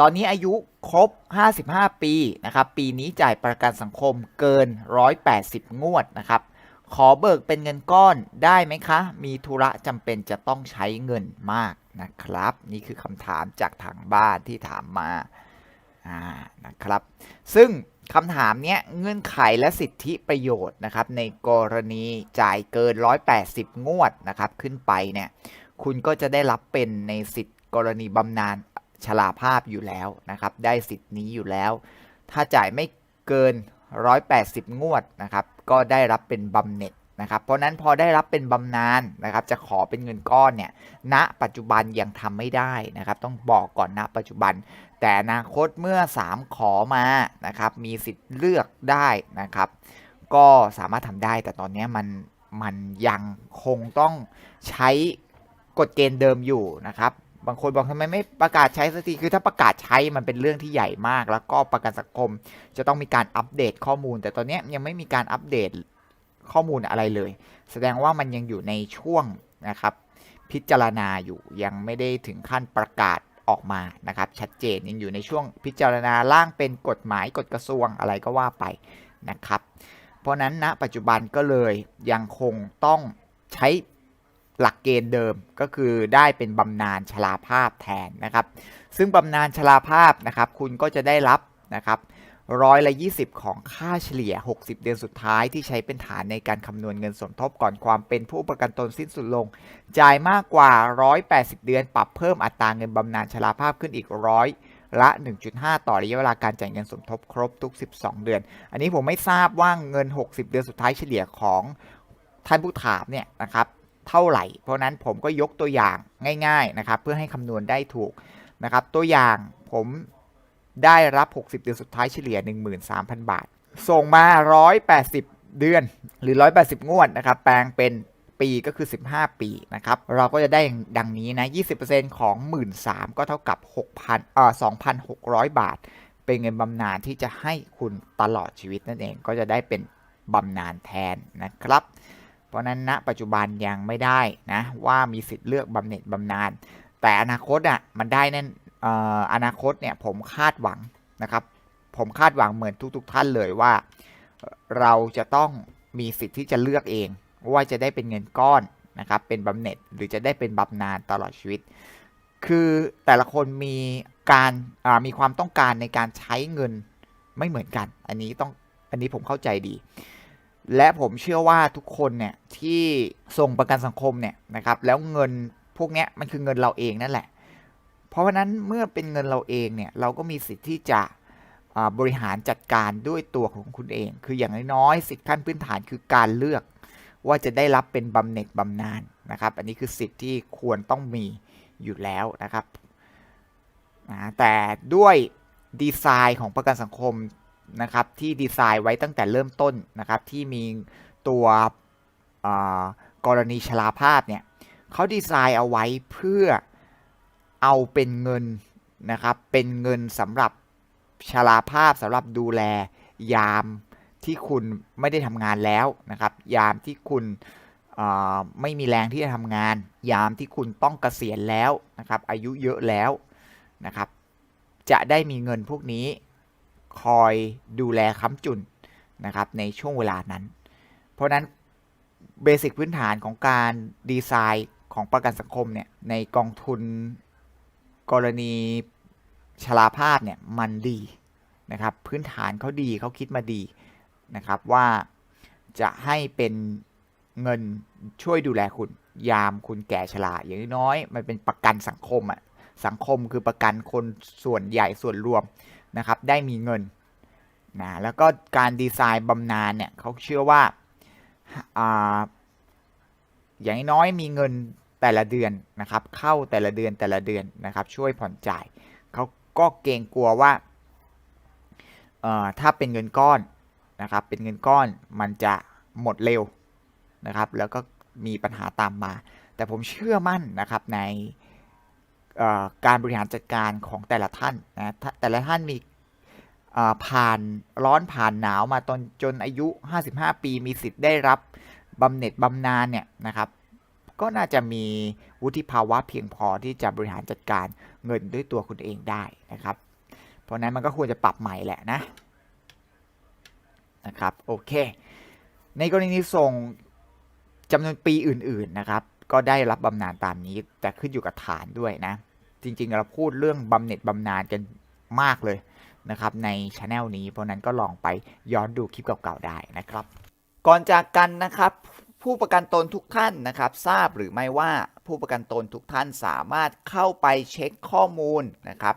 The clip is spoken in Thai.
ตอนนี้อายุครบ 55 ปีนะครับ ปีนี้จ่ายประกันสังคมเกิน 180 งวดนะครับ ขอเบิกเป็นเงินก้อนได้ไหมคะ มีธุระจำเป็นจะต้องใช้เงินมากนะครับ นี่คือคำถามจากทางบ้านที่ถามมาอ่านะครับ ซึ่งคำถามเนี้ยเงื่อนไขและสิทธิประโยชน์นะครับ ในกรณีจ่ายเกิน 180 งวดนะครับ ขึ้นไปเนี่ย คุณก็จะได้รับเป็นในสิทธิกรณีบำนาญ ชราภาพอยู่แล้วนะครับ ได้สิทธิ์นี้อยู่แล้ว ถ้าจ่ายไม่เกิน 180 งวดนะครับ ก็ได้รับเป็นบำเหน็จนะครับ เพราะนั้นพอได้รับเป็นบำนาญนะครับ จะขอเป็นเงินก้อนเนี่ยณปัจจุบันยังทำไม่ได้นะครับ ต้องบอกก่อนณปัจจุบัน แต่อนาคตเมื่อ 3 ขอมานะครับ มีสิทธิ์เลือกได้นะครับ ก็สามารถทำได้ แต่ตอนนี้มันมันยังคงต้องใช้กฎเกณฑ์เดิมอยู่นะครับ บางคนบอกทำไมไม่ประกาศใช้สักทีคือถ้าประกาศใช้มันเป็นเรื่องที่ใหญ่มาก แล้วก็ประกันสังคมจะต้องมีการอัปเดตข้อมูล แต่ตอนนี้ยังไม่มีการอัปเดตข้อมูลอะไรเลย แสดงว่ามันยังอยู่ในช่วงนะครับพิจารณาอยู่ยังไม่ได้ถึงขั้นประกาศออกมานะครับ ชัดเจนยังอยู่ในช่วงพิจารณาร่างเป็นกฎหมายกฎกระทรวงอะไรก็ว่าไปนะครับ เพราะนั้นณปัจจุบันก็เลยยังคงต้องใช้ หลักเกณฑ์เดิมก็คือได้เป็นบำนาญชราภาพแทนนะครับ ซึ่งบำนาญชราภาพนะครับ คุณก็จะได้รับนะครับร้อยละ 20 ของค่าเฉลี่ย 60 เดือนสุดท้ายที่ใช้เป็นฐานในการคำนวณเงินสมทบก่อนความเป็นผู้ประกันตนสิ้นสุดลง จ่ายมากกว่า 180 เดือน ปรับเพิ่มอัตราเงินบำนาญชราภาพขึ้นอีกร้อยละ 1.5 ต่อระยะเวลาการจ่ายเงินสมทบครบทุก 12 เดือน อันนี้ผมไม่ทราบว่าเงิน 60 เดือนสุดท้ายเฉลี่ยของท่านผู้ถามเนี่ยนะครับ เท่าไหร่ เพราะนั้นผมก็ยกตัวอย่างง่ายๆนะครับเพื่อให้คำนวณได้ถูกนะครับตัวอย่างผมได้รับ 60 เดือนสุดท้ายเฉลี่ย 13,000 บาท ส่งมา 180 เดือนหรือ 180 งวดนะครับแปลงเป็นปีก็คือ 15 ปีนะครับเราก็จะได้ดังนี้นะ 20%ของ 13,000 ก็เท่ากับ 6,000เอ่อ2,600 บาท เป็นเงินบำนาญที่จะให้คุณตลอดชีวิตนั่นเองก็จะได้เป็นบำนาญแทนนะครับ เพราะนั้นณปัจจุบันยังไม่ได้นะว่ามีสิทธิ์เลือกบำเหน็จบำนาญแต่อนาคตอะมันได้แน่นอนาคตเนี่ยผมคาดหวังนะครับผมคาดหวังเหมือนทุก ๆ ท่านเลยว่า เราจะต้องมีสิทธิ์ที่จะเลือกเอง ว่าจะได้เป็นเงินก้อนนะครับเป็นบำเหน็จหรือจะได้เป็นบำนาญตลอดชีวิต คือแต่ละคนมีการมีความต้องการในการใช้เงินไม่เหมือนกัน อันนี้ต้องอันนี้ผมเข้าใจดี และผมเชื่อว่าทุกคนเนี่ยที่ส่งประกันสังคมเนี่ยนะครับ แล้วเงินพวกเนี้ยมันคือเงินเราเองนั่นแหละ เพราะฉะนั้นเมื่อเป็นเงินเราเองเนี่ยเราก็มีสิทธิ์ที่จะบริหารจัดการด้วยตัวของคุณเอง คืออย่างน้อยๆสิทธิขั้นพื้นฐานคือการเลือก ว่าจะได้รับเป็นบำเหน็จบำนาญนะครับ อันนี้คือสิทธิ์ที่ควรต้องมีอยู่แล้วนะครับแต่ด้วยดีไซน์ของประกันสังคม นะครับที่ดีไซน์ไว้ตั้งแต่เริ่มต้นนะครับที่มีตัวกรณีชราภาพเนี่ยเขาดีไซน์เอาไว้เพื่อเอาเป็นเงินนะครับเป็นเงินสำหรับชราภาพสำหรับดูแลยามที่คุณไม่ได้ทำงานแล้วนะครับยามที่คุณไม่มีแรงที่จะทำงาน ยามที่คุณต้องเกษียณแล้วนะครับอายุเยอะแล้วนะครับจะได้มีเงินพวกนี้ คอยดูแลค้ำจุนนะครับในช่วงเวลานั้น เพราะนั้นเบสิกพื้นฐานของการดีไซน์ของประกันสังคมเนี่ยในกองทุนกรณีชราภาพเนี่ยมันดีนะครับพื้นฐานเขาดีเขาคิดมาดีนะครับว่าจะให้เป็นเงินช่วยดูแลคุณยามคุณแก่ชราอย่างน้อยมันเป็นประกันสังคมอะสังคมคือประกันคนส่วนใหญ่ส่วนรวม นะครับได้มีเงินนะแล้วก็การดีไซน์บำนาญเนี่ยเขาเชื่อว่าอาอย่างน้อยมีเงินแต่ละเดือนนะครับเข้าแต่ละเดือนแต่ละเดือนนะครับช่วยผ่อนจ่ายเขาก็เกรงกลัวว่าถ้าเป็นเงินก้อนนะครับเป็นเงินก้อนมันจะหมดเร็วนะครับแล้วก็มีปัญหาตามมา แต่ผมเชื่อมั่นนะครับใน การบริหารจัดการของแต่ละท่านนะแต่ละท่านมีผ่านร้อนผ่านหนาวมาตอนจนอายุ 55 ปี มีสิทธิ์ได้รับบำเหน็จบำนาญเนี่ยนะครับ ก็น่าจะมีวุฒิภาวะเพียงพอที่จะบริหารจัดการเงินด้วยตัวคุณเองได้นะครับ เพราะนั้นมันก็ควรจะปรับใหม่แหละนะนะครับโอเค ในกรณีส่งจำนวนปีอื่น ๆ นะครับ ก็ได้รับบำนาญตามนี้ แต่ขึ้นอยู่กับฐานด้วยนะ จริงๆเราพูดเรื่องบำเหน็จบำนาญกันมากเลยนะครับในช anel นี้ เพราะนั้นก็ลองไปย้อนดูคลิปเก่าๆได้นะครับ ก่อนจากกันนะครับผู้ประกันตนทุกท่านนะครับ ทราบหรือไม่ว่าผู้ประกันตนทุกท่านสามารถเข้าไปเช็คข้อมูลนะครับ